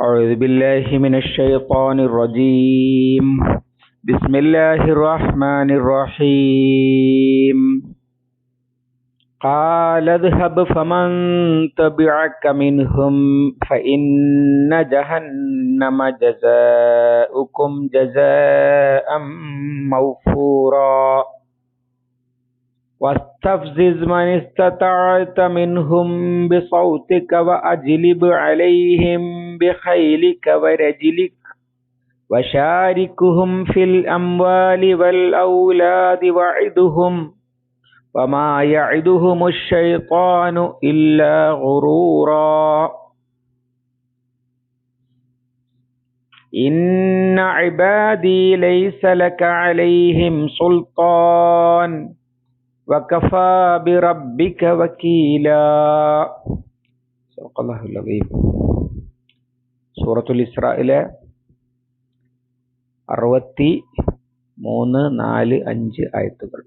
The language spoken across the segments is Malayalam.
أعوذ بالله من الشيطان الرجيم. بسم الله الرحمن الرحيم. قال اذهب فمن تبعك منهم فإن جهنم جزاؤكم جزاء موفورا. واستفزز من استطعت منهم بصوتك وأجلب عليهم بخيلك ورجلك وشاركهم في الأموال والأولاد وعدهم وما يعدهم الشيطان إلا غرورا. إن عبادي ليس لك عليهم سلطان. وكفى بربك وكيلا صدق الله العظيم സൂറത്തുൽ ഇസ്രായിലെ അറുപത്തി മൂന്ന് നാല് അഞ്ച് ആയത്തുകൾ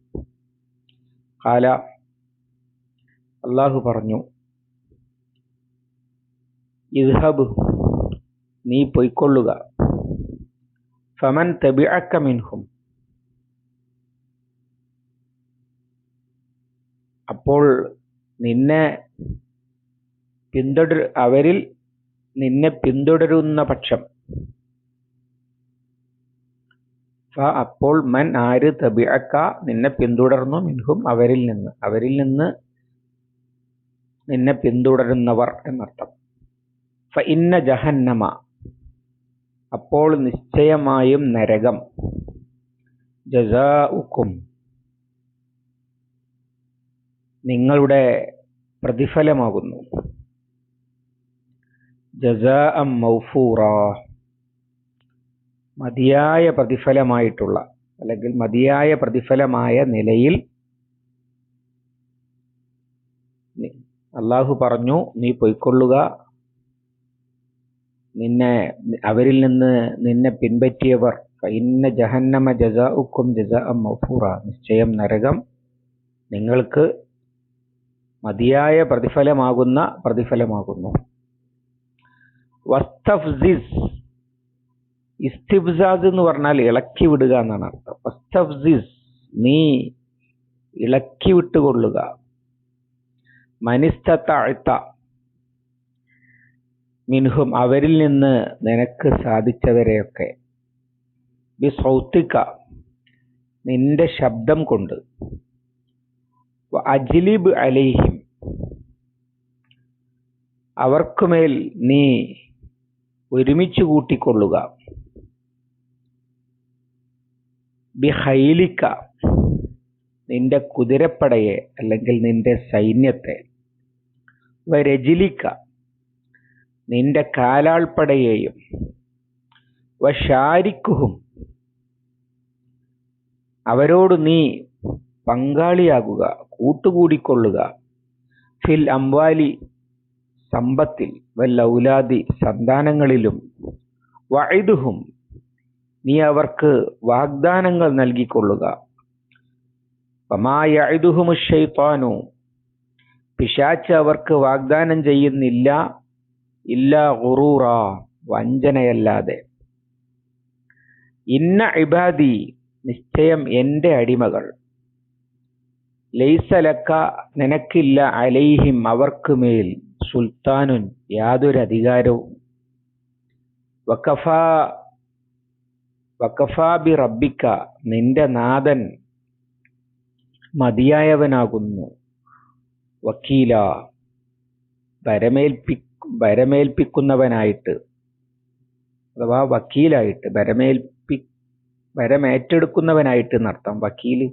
കാല അള്ളാഹു പറഞ്ഞു ഇദ്ഹബ് നീ പൊയ്ക്കൊള്ളുക ഫമൻ തബിഅക്ക മിൻഹും അപ്പോൾ നിന്നെ പിന്തുടർ അവരിൽ നിന്നെ പിന്തുടരുന്ന പക്ഷം. അപ്പോൾ മൻ ആര് തബിഅക്ക നിന്നെ പിന്തുടർന്നു മിൻഹും അവരിൽ നിന്ന്. അവരിൽ നിന്ന് നിന്നെ പിന്തുടരുന്നവർ എന്നർത്ഥം. ഫ ഇന്ന ജഹന്നമ അപ്പോൾ നിശ്ചയമായും നരകം. ജസാഉക്കും നിങ്ങളുടെ പ്രതിഫലമാകുന്നു. ജസാ മൗഫൂറ. മതിയായ പ്രതിഫലമായിട്ടുള്ള അല്ലെങ്കിൽ മതിയായ പ്രതിഫലമായ നിലയിൽ അള്ളാഹു പറഞ്ഞു നീ പൊയ്ക്കൊള്ളുക. നിന്നെ അവരിൽ നിന്ന് നിന്നെ പിൻപറ്റിയവർ ഇന്ന ജഹന്നമ ജസാഉക്കും ജസാ മൗഫൂറ. നിശ്ചയം നരകം നിങ്ങൾക്ക് മതിയായ പ്രതിഫലമാകുന്ന പ്രതിഫലമാകുന്നു. വസ്തഫ്സിസ് ഇസ്തിഫ്സാദ് എന്ന് പറഞ്ഞാൽ ഇളക്കി വിടുക എന്നാണ് അർത്ഥം. വസ്തഫ്സിസ് നീ ഇളക്കി വിട്ടുകൊള്ളുക. മനിസ്തത്താഴ്ത്ത മിൻഹും അവരിൽ നിന്ന് നിനക്ക് സാധിച്ചവരെയൊക്കെ. ബി സൗത്തിക്ക നിന്റെ ശബ്ദം കൊണ്ട്. അജ്ലിബ് അലൈഹിം അവർക്കുമേൽ നീ ഒരുമിച്ച് കൂട്ടിക്കൊള്ളുക. ബിഹൈലിക്ക നിന്റെ കുതിരപ്പടയെ അല്ലെങ്കിൽ നിന്റെ സൈന്യത്തെ. വരജിലിക്ക നിന്റെ കാലാൾപ്പടയെയും. വശാരിക്കുഹും അവരോട് നീ പങ്കാളിയാകുക കൂട്ടുകൂടിക്കൊള്ളുക. ഫിൽ അംവാലി സമ്പത്തിൽ വല്ല ഔലാദി സന്താനങ്ങളിലും വൈദുഹും നീ അവർക്ക് വാഗ്ദാനങ്ങൾ നൽകിക്കൊള്ളുക. ഷൈത്താനു പിശാച്ച് അവർക്ക് വാഗ്ദാനം ചെയ്യുന്നില്ല ഇല്ല ഗുറൂറ വഞ്ചനയല്ലാതെ. ഇന്ന ഇബാദി നിശ്ചയം എന്റെ അടിമകൾ. ലൈസലക്ക നിനക്കില്ല അലൈഹിം അവർക്ക് മേൽ സുൽത്താനുൻ യാതൊരു അധികാരവും. വക്കഫ വക്കഫാബി റബ്ബിക്ക നിന്റെ നാഥൻ മതിയായവനാകുന്നു. വക്കീല ഭരമേൽപ്പി ഭരമേൽപ്പിക്കുന്നവനായിട്ട് അഥവാ വക്കീലായിട്ട് ഭരമേൽപ്പി ഭരമേറ്റെടുക്കുന്നവനായിട്ട് എന്നർത്ഥം. വക്കീൽ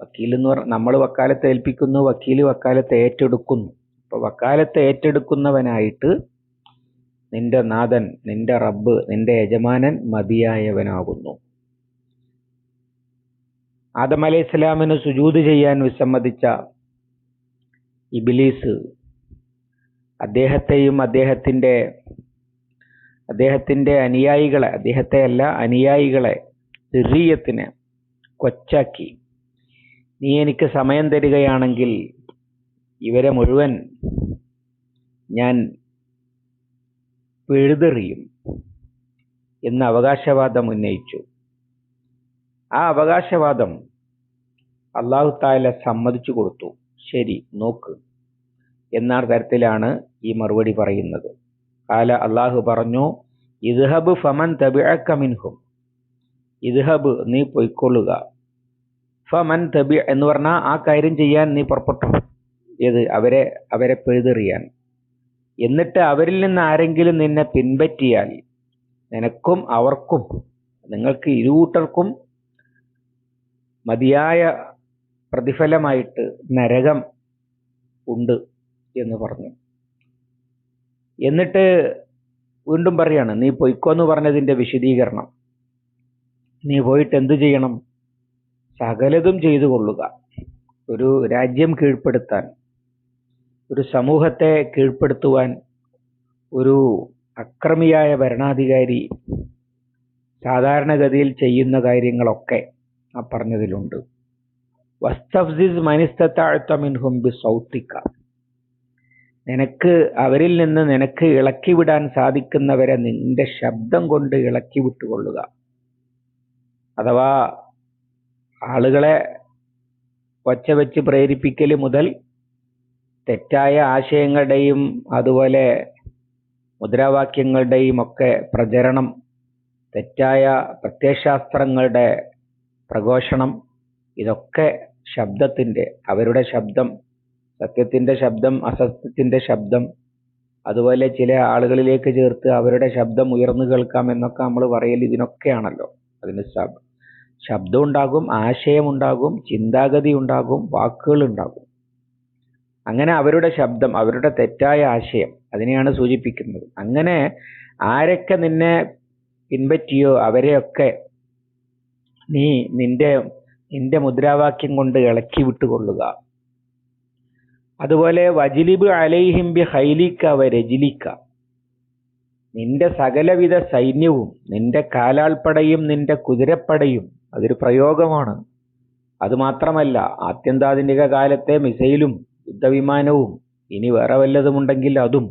വക്കീൽ എന്ന് പറഞ്ഞാൽ നമ്മൾ വക്കാലത്ത് ഏൽപ്പിക്കുന്നു വക്കീൽ വക്കാലത്ത് ഏറ്റെടുക്കുന്നു. അപ്പൊ വക്കാലത്ത് ഏറ്റെടുക്കുന്നവനായിട്ട് നിന്റെ നാഥൻ നിന്റെ റബ്ബ് നിന്റെ യജമാനൻ മതിയായവനാകുന്നു. ആദം അലൈഹി ഇസ്ലാമിന് സുജൂത് ചെയ്യാൻ വിസമ്മതിച്ച ഇബിലീസ് അദ്ദേഹത്തെയും അദ്ദേഹത്തിന്റെ അദ്ദേഹത്തിന്റെ അനുയായികളെ അദ്ദേഹത്തെ അല്ല അനുയായികളെ സിറിയത്തിന് കൊച്ചാക്കി. നീ എനിക്ക് സമയം തരികയാണെങ്കിൽ ഇവരെ മുഴുവൻ ഞാൻ പിഴുതെറിയും എന്ന അവകാശവാദം ഉന്നയിച്ചു. ആ അവകാശവാദം അള്ളാഹു താല സമ്മതിച്ചു കൊടുത്തു. ശരി നോക്ക് എന്ന തരത്തിലാണ് ഈ മറുപടി പറയുന്നത്. കാല അള്ളാഹു പറഞ്ഞു ഇദ്ഹബ് ഫമൻ തബിഴക്കമിൻഹും മിൻഹും. ഇദ്ഹബ് നീ പൊയ്ക്കൊള്ളുക. ഫമൻ തബി എന്ന് പറഞ്ഞാൽ ആ കാര്യം ചെയ്യാൻ നീ പുറപ്പെട്ടു. ഏത്? അവരെ അവരെ പിഴുതെറിയാൻ. എന്നിട്ട് അവരിൽ നിന്ന് ആരെങ്കിലും നിന്നെ പിൻപറ്റിയാൽ നിനക്കും അവർക്കും നിങ്ങൾക്ക് ഇരുകൂട്ടർക്കും മതിയായ പ്രതിഫലമായിട്ട് നരകം ഉണ്ട് എന്ന് പറഞ്ഞു. എന്നിട്ട് വീണ്ടും പറയാണ് നീ പൊയ്ക്കോന്ന് പറഞ്ഞതിന്റെ വിശദീകരണം. നീ പോയിട്ട് എന്തു ചെയ്യണം? സകലതും ചെയ്തു കൊള്ളുക. ഒരു രാജ്യം കീഴ്പ്പെടുത്താൻ. ഒരു സമൂഹത്തെ കീഴ്പ്പെടുത്തുവാൻ ഒരു അക്രമിയായ ഭരണാധികാരി സാധാരണഗതിയിൽ ചെയ്യുന്ന കാര്യങ്ങളൊക്കെ ആ പറഞ്ഞതിലുണ്ട്. വസ്തഫ്സിസ് മനിസ്തത്താഴ്ത്ത മിൻഹും ബി സൗത്തിക്ക നിനക്ക് അവരിൽ നിന്ന് നിനക്ക് ഇളക്കി വിടാൻ സാധിക്കുന്നവരെ നിന്റെ ശബ്ദം കൊണ്ട് ഇളക്കി വിട്ടുകൊള്ളുക. അഥവാ ആളുകളെ ഒച്ച വെച്ച് പ്രേരിപ്പിക്കൽ മുതൽ തെറ്റായ ആശയങ്ങളുടെയും അതുപോലെ മുദ്രാവാക്യങ്ങളുടെയും ഒക്കെ പ്രചരണം തെറ്റായ പ്രത്യയശാസ്ത്രങ്ങളുടെ പ്രഘോഷണം ഇതൊക്കെ ശബ്ദത്തിന്റെ അവരുടെ ശബ്ദം സത്യത്തിന്റെ ശബ്ദം അസത്യത്തിന്റെ ശബ്ദം അതുപോലെ ചില ആളുകളിലേക്ക് ചേർത്ത് അവരുടെ ശബ്ദം ഉയർന്നു കേൾക്കാം എന്നൊക്കെ നമ്മൾ പറയൽ ഇതിനൊക്കെയാണല്ലോ. അതിന് ശബ് ശബ്ദം ഉണ്ടാകും ആശയമുണ്ടാകും ചിന്താഗതി ഉണ്ടാകും വാക്കുകൾ ഉണ്ടാകും. അങ്ങനെ അവരുടെ ശബ്ദം അവരുടെ തെറ്റായ ആശയം അതിനെയാണ് സൂചിപ്പിക്കുന്നത്. അങ്ങനെ ആരൊക്കെ നിന്നെ പിൻപറ്റിയോ അവരെയൊക്കെ നീ നിന്റെ നിന്റെ മുദ്രാവാക്യം കൊണ്ട് ഇളക്കി വിട്ടുകൊള്ളുക. അതുപോലെ വജിലിബ് അലൈഹിം ബി ഹൈലിക്ക വ രജിലിക്ക നിന്റെ സകലവിധ സൈന്യവും നിന്റെ കാലാൾപ്പടയും നിന്റെ കുതിരപ്പടയും അതൊരു പ്രയോഗമാണ്. അതുമാത്രമല്ല ആത്യന്താധുനിക കാലത്തെ മിസൈലും യുദ്ധവിമാനവും ഇനി വേറെ വല്ലതുമുണ്ടെങ്കിൽ അതും.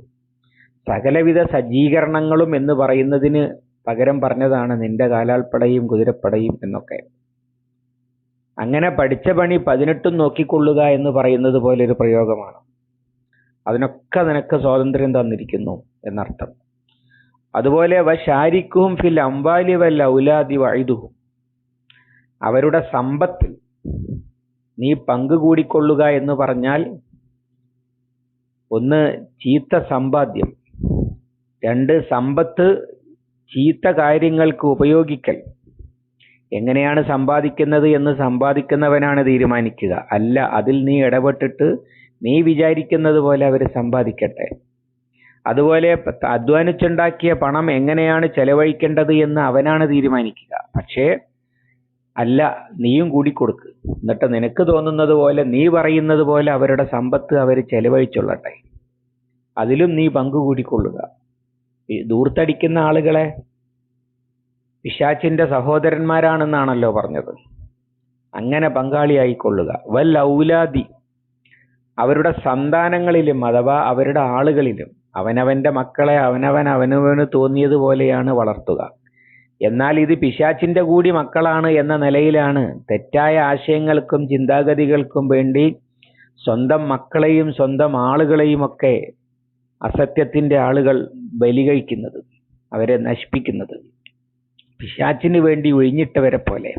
സകലവിധ സജ്ജീകരണങ്ങളും എന്ന് പറയുന്നതിന് പകരം പറഞ്ഞതാണ് നിന്റെ കാലാൾപ്പടയും കുതിരപ്പടയും എന്നൊക്കെ. അങ്ങനെ പഠിച്ച പണി പതിനെട്ടും നോക്കിക്കൊള്ളുക എന്ന് പറയുന്നത് പോലെ ഒരു പ്രയോഗമാണ്. അതിനൊക്കെ നിനക്ക് സ്വാതന്ത്ര്യം തന്നിരിക്കുന്നു എന്നർത്ഥം. അതുപോലെ വശാരിക്കും ഫിൽ അംബാലി വൽ ഔലാദി വൈദുഹും അവരുടെ സമ്പത്തിൽ നീ പങ്കുകൂടിക്കൊള്ളുക എന്ന് പറഞ്ഞാൽ ഒന്ന് ചീത്ത സമ്പാദ്യം. രണ്ട് സമ്പത്ത് ചീത്ത കാര്യങ്ങൾക്ക് ഉപയോഗിക്കൽ. എങ്ങനെയാണ് സമ്പാദിക്കുന്നത് എന്ന് സമ്പാദിക്കുന്നവനാണ് തീരുമാനിക്കുക. അല്ല അതിൽ നീ ഇടപെട്ടിട്ട് നീ വിചാരിക്കുന്നത് പോലെ അവർ സമ്പാദിക്കട്ടെ. അതുപോലെ അധ്വാനിച്ചുണ്ടാക്കിയ പണം എങ്ങനെയാണ് ചെലവഴിക്കേണ്ടത് എന്ന് അവനാണ് തീരുമാനിക്കുക. പക്ഷേ അല്ല നീയും കൂടി കൊടുക്ക്. എന്നിട്ട് നിനക്ക് തോന്നുന്നത് പോലെ നീ പറയുന്നത് പോലെ അവരുടെ സമ്പത്ത് അവർ ചെലവഴിച്ചൊള്ളട്ടെ. അതിലും നീ പങ്കുകൂടിക്കൊള്ളുക ദൂർത്തടിക്കുന്ന ആളുകളെ പിശാച്ചിന്റെ സഹോദരന്മാരാണെന്നാണല്ലോ പറഞ്ഞത്. അങ്ങനെ പങ്കാളിയായിക്കൊള്ളുക. വൽ ഔലാദി അവരുടെ സന്താനങ്ങളിലും അഥവാ അവരുടെ ആളുകളിലും അവനവന്റെ മക്കളെ അവനവൻ അവനവന് തോന്നിയതുപോലെയാണ് വളർത്തുക. എന്നാൽ ഇത് പിശാച്ചിന്റെ കൂടി മക്കളാണ് എന്ന നിലയിലാണ്. തെറ്റായ ആശയങ്ങൾക്കും ചിന്താഗതികൾക്കും വേണ്ടി സ്വന്തം മക്കളെയും സ്വന്തം ആളുകളെയും ഒക്കെ അസത്യത്തിന്റെ ആളുകൾ ബലി കഴിക്കുന്നത് അവരെ നശിപ്പിക്കുന്നത്. പിശാച്ചിന് വേണ്ടി ഒഴിഞ്ഞിട്ടവരെ പോലെ.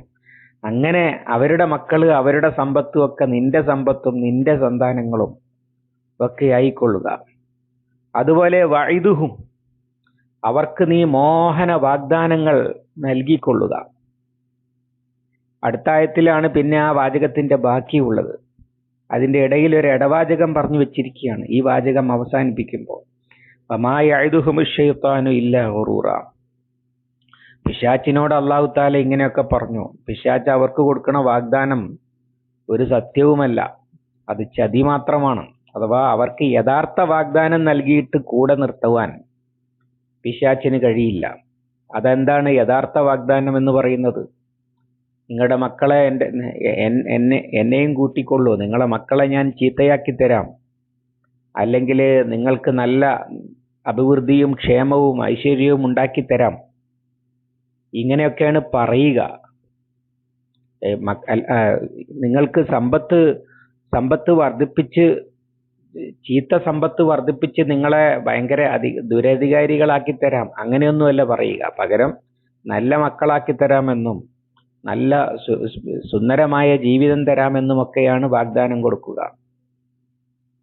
അങ്ങനെ അവരുടെ മക്കൾ അവരുടെ സമ്പത്തും ഒക്കെ നിന്റെ സമ്പത്തും നിന്റെ സന്താനങ്ങളും ഒക്കെ ആയിക്കൊള്ളുക. അതുപോലെ വൈദുഹും അവർക്ക് നീ മോഹന വാഗ്ദാനങ്ങൾ നൽകിക്കൊള്ളുക. അടുത്തായത്തിലാണ് പിന്നെ ആ വാചകത്തിന്റെ ബാക്കിയുള്ളത്. അതിന്റെ ഇടയിൽ ഒരു ഇടവാചകം പറഞ്ഞു വെച്ചിരിക്കുകയാണ്. ഈ വാചകം അവസാനിപ്പിക്കുമ്പോൾ ഇല്ല ഹൊറൂറ പിശാച്ചിനോട് അള്ളാഹു താല ഇങ്ങനെയൊക്കെ പറഞ്ഞു. പിശാച്ച് അവർക്ക് കൊടുക്കുന്ന വാഗ്ദാനം ഒരു സത്യവുമല്ല. അത് ചതി മാത്രമാണ്. അഥവാ അവർക്ക് യഥാർത്ഥ വാഗ്ദാനം നൽകിയിട്ട് കൂടെ നിർത്തുവാൻ പിശാച്ചിന് കഴിയില്ല. അതെന്താണ് യഥാർത്ഥ വാഗ്ദാനം എന്ന് പറയുന്നത്? നിങ്ങളുടെ മക്കളെ എന്റെ എന്നെ എന്നെയും കൂട്ടിക്കൊള്ളൂ. നിങ്ങളെ മക്കളെ ഞാൻ ചീത്തയാക്കി തരാം. അല്ലെങ്കിൽ നിങ്ങൾക്ക് നല്ല അഭിവൃദ്ധിയും ക്ഷേമവും ഐശ്വര്യവും ഉണ്ടാക്കിത്തരാം ഇങ്ങനെയൊക്കെയാണ് പറയുക. നിങ്ങൾക്ക് സമ്പത്ത് സമ്പത്ത് വർദ്ധിപ്പിച്ച് ചീത്ത സമ്പത്ത് വർദ്ധിപ്പിച്ച് നിങ്ങളെ ഭയങ്കര അധി ദുരധികാരികളാക്കി തരാം. അങ്ങനെയൊന്നുമല്ല പറയുക. പകരം നല്ല മക്കളാക്കി തരാമെന്നും നല്ല സുന്ദരമായ ജീവിതം തരാമെന്നുമൊക്കെയാണ് വാഗ്ദാനം കൊടുക്കുക.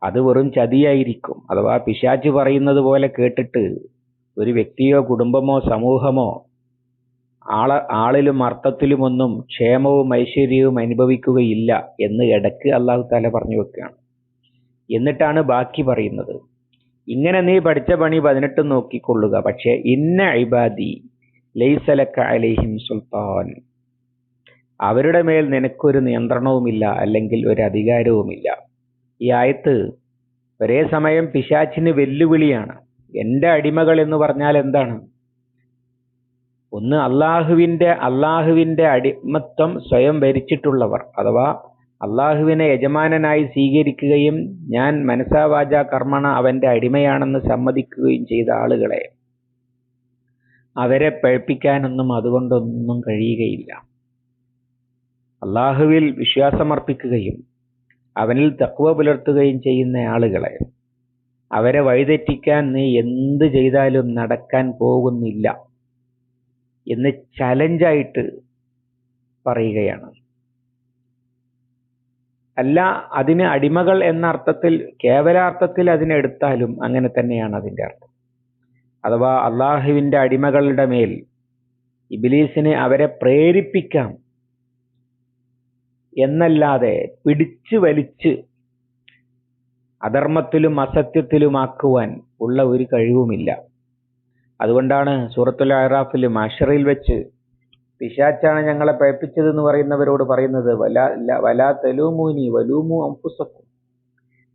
അത് വെറും ചതിയായിരിക്കും. അഥവാ പിശാച് പറയുന്നത് പോലെ കേട്ടിട്ട് ഒരു വ്യക്തിയോ കുടുംബമോ സമൂഹമോ ആള ആളിലും അർത്ഥത്തിലുമൊന്നും ക്ഷേമവും ഐശ്വര്യവും അനുഭവിക്കുകയില്ല എന്ന് ഇടയ്ക്ക് അള്ളാഹു താല പറഞ്ഞു വെക്കുകയാണ്. എന്നിട്ടാണ് ബാക്കി പറയുന്നത്. ഇങ്ങനെ നീ പഠിച്ച പണി പതിനെട്ട് നോക്കിക്കൊള്ളുക. പക്ഷേ ഇന്ന ഇബാദി ലൈസലക്ക അലൈഹിം സുൽത്താൻ. അവരുടെ മേൽ നിനക്കൊരു നിയന്ത്രണവുമില്ല അല്ലെങ്കിൽ ഒരു അധികാരവുമില്ല. ഈ ആയത്ത് ഒരേ സമയം പിശാച്ചിന് വെല്ലുവിളിയാണ്. എന്റെ അടിമകൾ എന്ന് പറഞ്ഞാൽ എന്താണ്? ഒന്ന് അള്ളാഹുവിന്റെ അള്ളാഹുവിന്റെ അടിമത്വം സ്വയം ഭരിച്ചിട്ടുള്ളവർ അഥവാ അള്ളാഹുവിനെ യജമാനനായി സ്വീകരിക്കുകയും ഞാൻ മനസാവാച കർമ്മണ അവന്റെ അടിമയാണെന്ന് സമ്മതിക്കുകയും ചെയ്ത ആളുകളെ അവരെ പഴപ്പിക്കാനൊന്നും അതുകൊണ്ടൊന്നും കഴിയുകയില്ല. അള്ളാഹുവിൽ വിശ്വാസമർപ്പിക്കുകയും അവനിൽ തക്കുവ പുലർത്തുകയും ചെയ്യുന്ന ആളുകളെ അവരെ വഴിതെറ്റിക്കാൻ നീ എന്ത് ചെയ്താലും നടക്കാൻ പോകുന്നില്ല എന്ന് ചലഞ്ചായിട്ട് പറയുകയാണ്. അല്ല അതിന് അടിമകൾ എന്ന അർത്ഥത്തിൽ കേവലാർത്ഥത്തിൽ അതിനെടുത്താലും അങ്ങനെ തന്നെയാണ് അതിന്റെ അർത്ഥം. അഥവാ അള്ളാഹുവിന്റെ അടിമകളുടെ മേൽ ഇബിലീസിനെ അവരെ പ്രേരിപ്പിക്കാം എന്നല്ലാതെ പിടിച്ചു വലിച്ച് അധർമ്മത്തിലും അസത്യത്തിലുമാക്കുവാൻ ഉള്ള ഒരു കഴിവുമില്ല. അതുകൊണ്ടാണ് സൂറത്തുൽ അഹ്റാഫിൽ മാഷറിൽ വെച്ച് പിശാച്ചാണ് ഞങ്ങളെ പഴപ്പിച്ചത് എന്ന് പറയുന്നവരോട് പറയുന്നത് വലാ വലാ വലൂമു അംഫുസക്കും.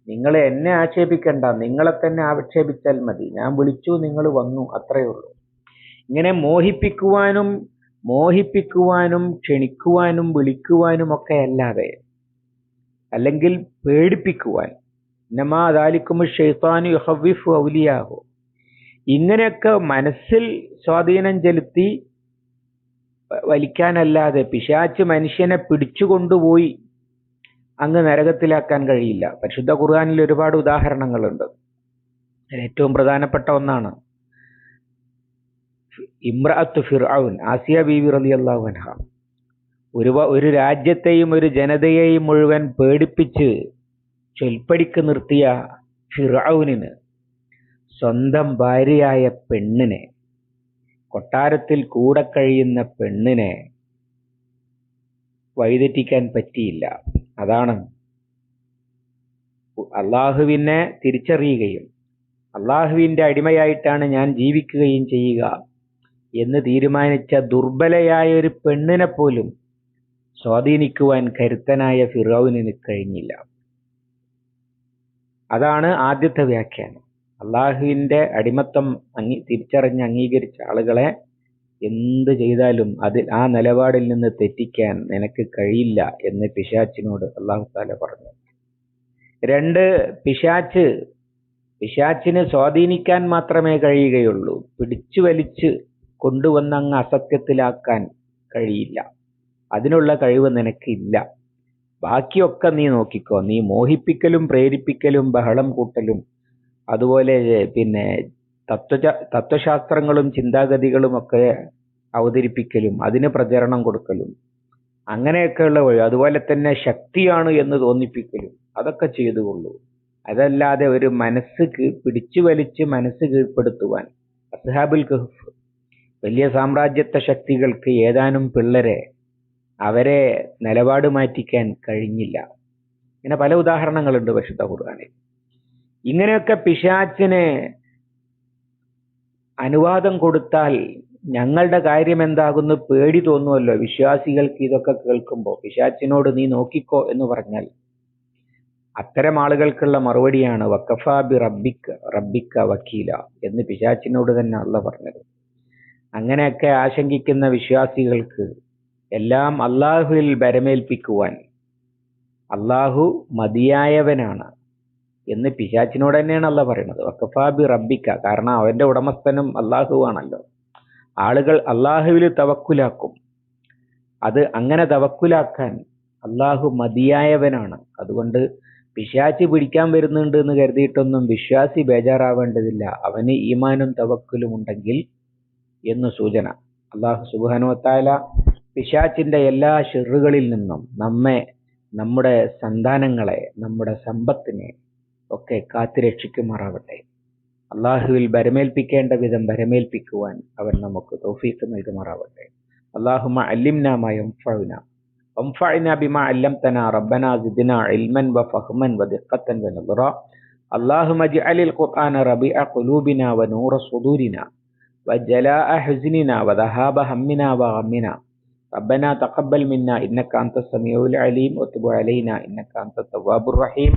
നിങ്ങൾ എന്നെ ആക്ഷേപിക്കണ്ട നിങ്ങളെ തന്നെ ആക്ഷേപിച്ചാൽ മതി. ഞാൻ വിളിച്ചു നിങ്ങൾ വന്നു അത്രയേ ഉള്ളൂ. ഇങ്ങനെ മോഹിപ്പിക്കുവാനും മോഹിപ്പിക്കുവാനും ക്ഷണിക്കുവാനും വിളിക്കുവാനും ഒക്കെ അല്ലാതെ അല്ലെങ്കിൽ പേടിപ്പിക്കുവാൻ നമാ ദാലിക്കും ഷെയ്ത്താനു ഹവിഫ് ഔലിയാഹോ. ഇങ്ങനെയൊക്കെ മനസ്സിൽ സ്വാധീനം ചെലുത്തി വലിക്കാനല്ലാതെ പിശാച്ച് മനുഷ്യനെ പിടിച്ചുകൊണ്ടുപോയി അങ്ങ് നരകത്തിലാക്കാൻ കഴിയില്ല. പരിശുദ്ധ ഖുർആനിൽ ഒരുപാട് ഉദാഹരണങ്ങളുണ്ട്. ഏറ്റവും പ്രധാനപ്പെട്ട ഒന്നാണ്. ഇമ്രഅത്ത് ഫിർഔൻ ആസിയ ബീവി റളിയല്ലാഹു അൻഹ. ഒരു ഒരു രാജ്യത്തെയും ഒരു ജനതയെയും മുഴുവൻ പേടിപ്പിച്ച് ചൊൽപ്പടിക്ക് നിർത്തിയ ഫിർഔനിന് സ്വന്തം ഭാര്യയായ പെണ്ണിനെ കൊട്ടാരത്തിൽ കൂടെ കഴിയുന്ന പെണ്ണിനെ വഴിതെറ്റിക്കാൻ പറ്റിയില്ല. അതാണ് അള്ളാഹുവിനെ തിരിച്ചറിയുകയും അള്ളാഹുവിന്റെ അടിമയായിട്ടാണ് ഞാൻ ജീവിക്കുകയും ചെയ്യുക എന്ന് തീരുമാനിച്ച ദുർബലയായ ഒരു പെണ്ണിനെ പോലും സ്വാധീനിക്കുവാൻ കരുത്തനായ ഫിറോവിന് കഴിഞ്ഞില്ല. അതാണ് ആദ്യത്തെ വ്യാഖ്യാനം. അള്ളാഹുവിന്റെ അടിമത്തം അംഗീ തിരിച്ചറിഞ്ഞ് അംഗീകരിച്ച ആളുകളെ എന്ത് ചെയ്താലും അതിൽ ആ നിലപാടിൽ നിന്ന് തെറ്റിക്കാൻ നിനക്ക് കഴിയില്ല എന്ന് പിശാച്ചിനോട് അള്ളാഹു താല പറഞ്ഞു. രണ്ട് പിശാച്ച് പിശാച്ചിന് സ്വാധീനിക്കാൻ മാത്രമേ കഴിയുകയുള്ളൂ. പിടിച്ചു വലിച്ച് കൊണ്ടുവന്ന് അങ്ങ് അസത്യത്തിലാക്കാൻ കഴിയില്ല. അതിനുള്ള കഴിവ് നിനക്കില്ല ബാക്കിയൊക്കെ നീ നോക്കിക്കോ. നീ മോഹിപ്പിക്കലും പ്രേരിപ്പിക്കലും ബഹളം കൂട്ടലും അതുപോലെ പിന്നെ തത്വ തത്വശാസ്ത്രങ്ങളും ചിന്താഗതികളും ഒക്കെ അവതരിപ്പിക്കലും അതിന് പ്രചരണം കൊടുക്കലും അങ്ങനെയൊക്കെയുള്ള വഴി അതുപോലെ തന്നെ ശക്തിയാണ് എന്ന് തോന്നിപ്പിക്കലും അതൊക്കെ ചെയ്തുകൊള്ളൂ. അതല്ലാതെ ഒരു മനസ്സ് പിടിച്ചു വലിച്ച് മനസ്സ് കീഴ്പ്പെടുത്തുവാൻ അസ്ഹാബുൽ കഹഫ് വലിയ സാമ്രാജ്യത്വ ശക്തികൾക്ക് ഏതാനും പിള്ളരെ അവരെ നിലപാട് മാറ്റിക്കാൻ കഴിഞ്ഞില്ല. ഇങ്ങനെ പല ഉദാഹരണങ്ങളുണ്ട് പരിശുദ്ധ ഖുർആനിൽ. ഇങ്ങനെയൊക്കെ പിശാച്ചിന് അനുവാദം കൊടുത്താൽ ഞങ്ങളുടെ കാര്യം എന്താകുന്നു പേടി തോന്നുമല്ലോ വിശ്വാസികൾക്ക് ഇതൊക്കെ കേൾക്കുമ്പോൾ പിശാച്ചിനോട് നീ നോക്കിക്കോ എന്ന് പറഞ്ഞാൽ അത്തരം ആളുകൾക്കുള്ള മറുപടിയാണ് വക്കഫാബി റബ്ബിക്ക റബ്ബിക്ക വക്കീല എന്ന് പിശാച്ചിനോട് തന്നെ അല്ല പറഞ്ഞത്. അങ്ങനെയൊക്കെ ആശങ്കിക്കുന്ന വിശ്വാസികൾക്ക് എല്ലാം അള്ളാഹുവിൽ ബരമേൽപ്പിക്കുവാൻ അള്ളാഹു മതിയായവനാണ്. എന്ന് പിശാച്ചിനോട് തന്നെയാണ് അല്ല പറയുന്നത് വക്കഫാബി റബ്ബിക്ക. കാരണം അവന്റെ ഉടമസ്ഥനും അള്ളാഹുവാണല്ലോ ആളുകൾ അള്ളാഹുവിൽ തവക്കുലാക്കും. അത് അങ്ങനെ തവക്കുലാക്കാൻ അള്ളാഹു മതിയായവനാണ്. അതുകൊണ്ട് പിശാച്ച് പിടിക്കാൻ വരുന്നുണ്ട് എന്ന് കരുതിയിട്ടൊന്നും വിശ്വാസി ബേജാറാവേണ്ടതില്ല. അവന് ഈമാനും തവക്കലും ഉണ്ടെങ്കിൽ എന്ന് സൂചന. അള്ളാഹു സുബാനുവത്തായ പിശാച്ചിന്റെ എല്ലാ ഷെറുകളിൽ നിന്നും നമ്മെ നമ്മുടെ സന്താനങ്ങളെ നമ്മുടെ സമ്പത്തിനെ ഒക്കെ കാത്തുരക്ഷിക്കുമാറാവട്ടെ അള്ളാഹുവിൽ ബരമേൽപ്പിക്കേണ്ട വിധം ബരമേൽപ്പിക്കുവാൻ അവൻ നമുക്ക് തൗഫീഖ് നൽകുമാറാവട്ടെ അള്ളാഹുമ അല്ലിംനാമയം ഫൗന وانفعنا بما علمتنا ربنا زدنا علما وفهما ودقة ونظرا اللهم اجعل القرآن ربيع قلوبنا ونور صدورنا وجلاء حزننا وذهاب همنا وغمنا ربنا تقبل منا إنك أنت السميع العليم وتب علينا إنك أنت التواب الرحيم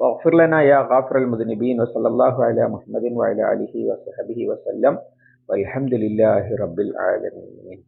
واغفر لنا يا غافر المذنبين وصلى الله على محمد وعلى آله وصحبه وسلم والحمد لله رب العالمين